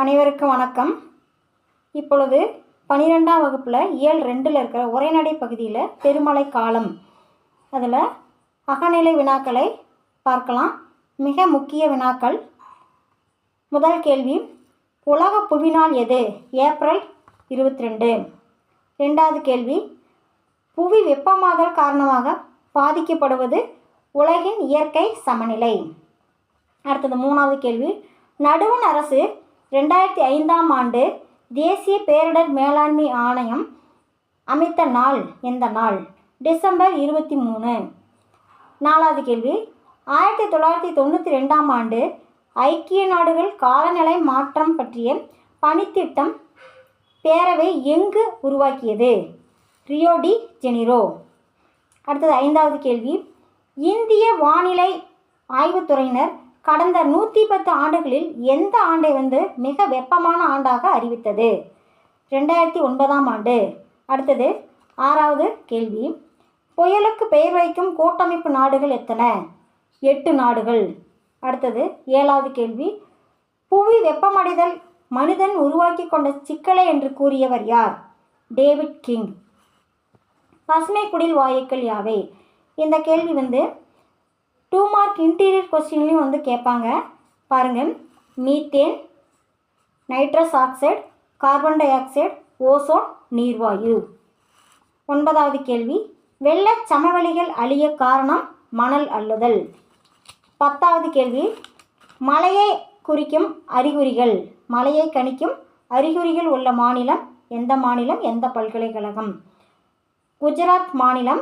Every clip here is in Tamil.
அனைவருக்கும் வணக்கம். இப்பொழுது பனிரெண்டாம் வகுப்பில் இயல் ரெண்டில் இருக்கிற உரைநடை பகுதியில் பெருமழை காலம். அதில் அகநிலை வினாக்களை பார்க்கலாம். மிக முக்கிய வினாக்கள். முதல் கேள்வி உலக புவிநாள் எது? ஏப்ரல் இருபத்தி ரெண்டு ரெண்டாவது கேள்வி புவி வெப்பமாதல் காரணமாக பாதிக்கப்படுவது உலகின் இயற்கை சமநிலை. அடுத்தது மூணாவது கேள்வி நடுவண் அரசு ரெண்டாயிரத்தி ஐந்தாம் ஆண்டு தேசிய பேரிடர் மேலாண்மை ஆணையம் அமைத்த நாள் எந்த நாள்? டிசம்பர் இருபத்தி மூணு. நாலாவது கேள்வி. ஆயிரத்தி தொள்ளாயிரத்தி தொண்ணூற்றி ரெண்டாம் ஆண்டு ஐக்கிய நாடுகள் காலநிலை மாற்றம் பற்றிய பணித்திட்டம் பேரவை எங்கு உருவாக்கியது? Rio de Janeiro. அடுத்தது ஐந்தாவது கேள்வி. இந்திய வானிலை ஆய்வுத்துறையினர் கடந்த நூற்றி பத்து ஆண்டுகளில் எந்த ஆண்டை வந்து மிக வெப்பமான ஆண்டாக அறிவித்தது? ரெண்டாயிரத்தி ஒன்பதாம் ஆண்டு. அடுத்தது ஆறாவது கேள்வி. புயலுக்கு பெயர் வைக்கும் கூட்டமைப்பு நாடுகள் எத்தனை? எட்டு நாடுகள். அடுத்தது ஏழாவது கேள்வி. புவி வெப்பமடைதல் மனிதன் உருவாக்கி கொண்ட சிக்கலை என்று கூறியவர் யார்? David King. பசுமை குடில் வாயுக்கள் யாவை? இந்த கேள்வி வந்து டூ மார்க் இன்டீரியர் கொஸ்டின்லேயும் வந்து கேட்பாங்க பாருங்கள் methane nitrous oxide carbon dioxide ozone நீர்வாயு. ஒன்பதாவது கேள்வி. வெள்ளச் சமவெளிகள் அழிய காரணம் மணல் அள்ளுதல் பத்தாவது கேள்வி. மலையை குறிக்கும் அறிகுறிகள். மலையை கணிக்கும் அறிகுறிகள் உள்ள மாநிலம் எந்த மாநிலம்? எந்த பல்கலைக்கழகம்? குஜராத் மாநிலம்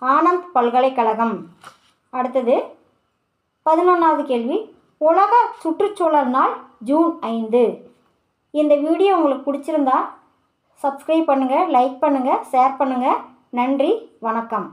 ஆனந்த் பல்கலைக்கழகம். அடுத்தது பதினொன்றாவது கேள்வி. உலக சுற்றுச்சூழல் நாள் ஜூன் ஐந்து. இந்த வீடியோ உங்களுக்கு பிடிச்சிருந்தா சப்ஸ்கிரைப் பண்ணுங்கள் லைக் பண்ணுங்கள் ஷேர் பண்ணுங்கள் நன்றி வணக்கம்.